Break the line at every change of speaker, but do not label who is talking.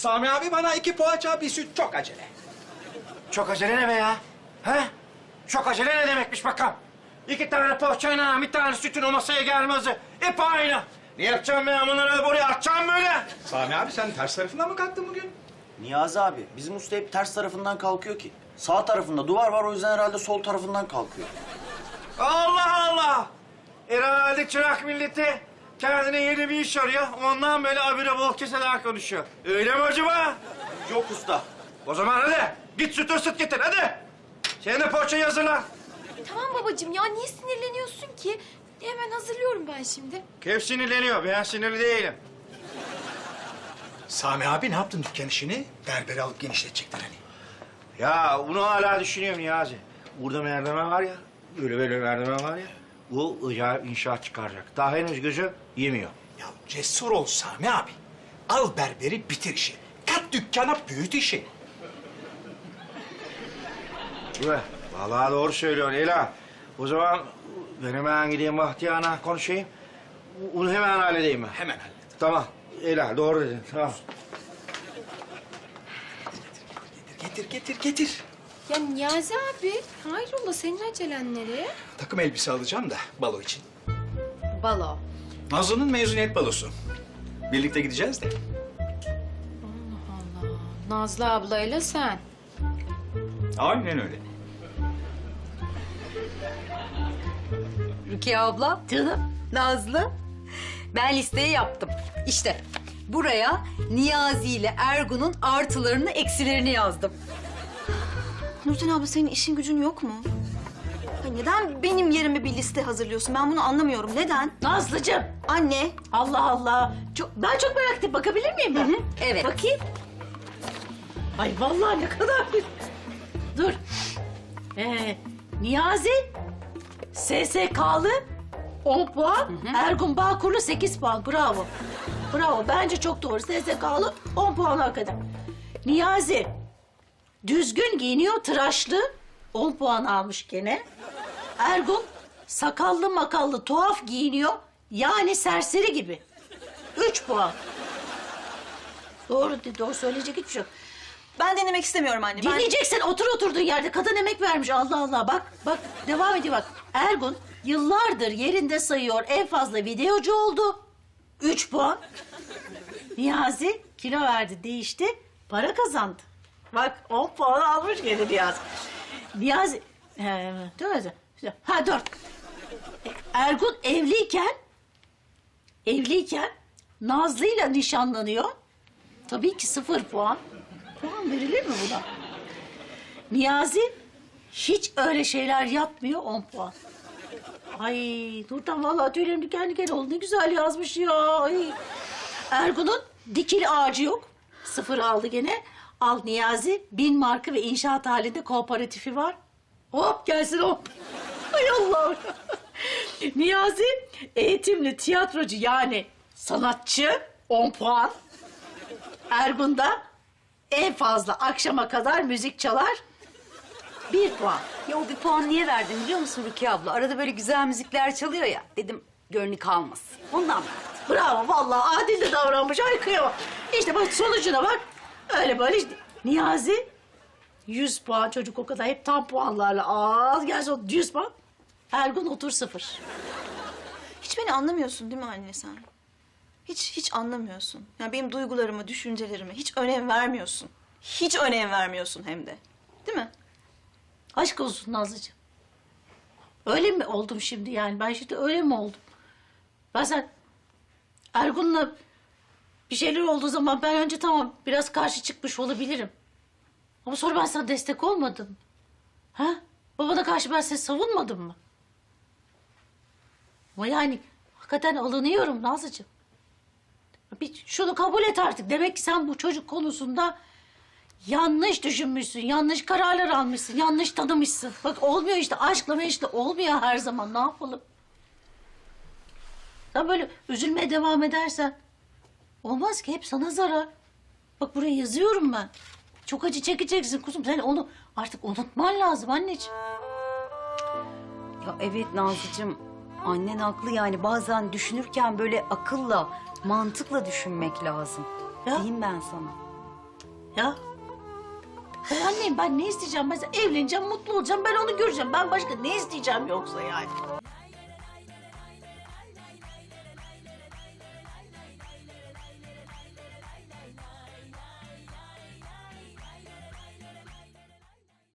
Sami abi bana iki poğaça bir süt çok acele.
Çok acele ne be ya? He? Çok acele ne demekmiş bakalım? İki tane poğaçayla bir tane sütün o masaya gelmezi. Hep aynı. Ne yapacağım ben bunları buraya atacağım böyle?
Sami abi sen ters tarafından mı kalktın bugün?
Niyazi abi, bizim usta hep ters tarafından kalkıyor ki. Sağ tarafında duvar var, o yüzden herhalde sol tarafından kalkıyor.
Allah Allah! Herhalde çırak milleti kendine yeni bir iş arıyor. Ondan böyle abire bol keseler konuşuyor. Öyle mi acaba?
Yok usta.
O zaman hadi git süt ısıt getir hadi. Sen de poğaçayı hazırla.
Tamam babacığım ya niye sinirleniyorsun ki? Hemen hazırlıyorum ben şimdi.
Kim sinirleniyor? Ben sinirli değilim.
Sami abi ne yaptın dükkan işini? Berberi alıp genişletecekler hani.
Ya bunu hala düşünüyorum Niyazi. Burada merdiven var ya, böyle böyle merdiven var ya. Bu acayip inşaat çıkaracak. Daha henüz gözü yemiyor.
Ya cesur ol Sami abi. Al berberi bitir işi. Kat dükkana büyüt işi.
Ulan, vallahi doğru söylüyorsun Ela. O zaman ben hemen gideyim Bahtiyar'la konuşayım. Bunu hemen halledeyim ben.
Hemen hallet.
Tamam. Ela doğru dedin. Tamam.
Getir getir getir.
Ya Niyazi abi hayrola senin acelen nereye?
Takım elbise alacağım da balo için.
Balo.
Nazlı'nın mezuniyet balosu. Birlikte gideceğiz de.
Nazlı ablayla sen.
Aynen öyle.
Rukiye abla. Canım. Nazlı. Ben listeyi yaptım. İşte buraya Niyazi ile Ergun'un artılarını eksilerini yazdım.
Nurten abla senin işin gücün yok mu? Ay neden benim yerime bir liste hazırlıyorsun? Ben bunu anlamıyorum. Neden?
Nazlıcığım.
Anne,
Allah Allah. Çok, ben çok merak ettim. Bakabilir miyim ben?
Evet.
Bakayım. Ay vallahi ne kadar bir... Dur. Ee, Niyazi. SSK'lı 10 puan. Ergun Bağkurlu 8 puan. Bravo. Bravo. Bence çok doğru. SSK'lı 10 puan hakikaten. Niyazi. Düzgün giyiniyor, tıraşlı. 10 puan almış gene. Ergun sakallı makallı tuhaf giyiniyor. Yani serseri gibi. 3 puan. Doğru, doğru söyleyecek hiçbir şey yok.
ben denemek istemiyorum anne. Ben...
Otur oturduğun yerde. Kadın emek vermiş Allah Allah. Bak bak devam ediyor bak. Ergun yıllardır yerinde sayıyor. En fazla videocu oldu. Üç puan. Niyazi kilo verdi değişti. Para kazandı. Bak on puan almış gene Niyazi. Niyazi... Ee, dört. Ha dört. Ergun evliyken... Evliyken Nazlı'yla nişanlanıyor. Tabii ki sıfır puan. Puan verilir mi buna? Niyazi hiç öyle şeyler yapmıyor, on puan. Ay Nurten vallahi tüylerim diken diken oldu. Ne güzel yazmış ya. Ay. Ergun'un dikili ağacı yok. Sıfır aldı gene. Al Niyazi bin marka ve inşaat halinde kooperatifi var. Hop gelsin hop. Ay Allah'ım. Niyazi eğitimli tiyatrocu yani sanatçı on puan. Ergun da en fazla akşama kadar müzik çalar. Bir puan.
Ya o bir puan niye verdim biliyor musun Rukiye abla? Arada böyle güzel müzikler çalıyor ya. Dedim gönlü kalmasın. Ondan verdim.
Bravo vallahi adil de davranmış. Ay kıyamam. İşte bak sonucuna bak. Öyle böyle işte. Niyazi 100 puan çocuk o kadar hep tam puanlarla. Aa gelsin o 100 puan. Ergun otur sıfır.
Hiç beni anlamıyorsun değil mi anne sen? Hiç, hiç anlamıyorsun. Yani benim duygularımı, düşüncelerime hiç önem vermiyorsun. Hiç önem vermiyorsun hem de. Değil mi?
Aşk olsun Nazlıcığım. Öyle mi oldum şimdi yani? Ben şimdi öyle mi oldum? Ben sen Ergun'la bir şeyler olduğu zaman ben önce tamam biraz karşı çıkmış olabilirim. Ama sonra ben sana destek olmadım. Ha? Babana karşı ben seni savunmadım mı? Ama yani hakikaten alınıyorum Nazlıcığım. Bir şunu kabul et artık. Demek ki sen bu çocuk konusunda yanlış düşünmüşsün, yanlış kararlar almışsın, yanlış tanımışsın. Bak olmuyor işte aşkla meşkle olmuyor her zaman. Ne yapalım? Sen böyle üzülmeye devam edersen olmaz ki hep sana zarar. Bak buraya yazıyorum ben. Çok acı çekeceksin kuzum. Sen onu artık unutman lazım anneciğim.
Ya evet Nazlıcığım. Annen haklı yani bazen düşünürken böyle akılla, mantıkla düşünmek lazım.
Ya.
Diyeyim ben sana.
Ya. Ben anneyim ben ne isteyeceğim? Ben evleneceğim, mutlu olacağım. Ben onu göreceğim. Ben başka ne isteyeceğim yoksa yani?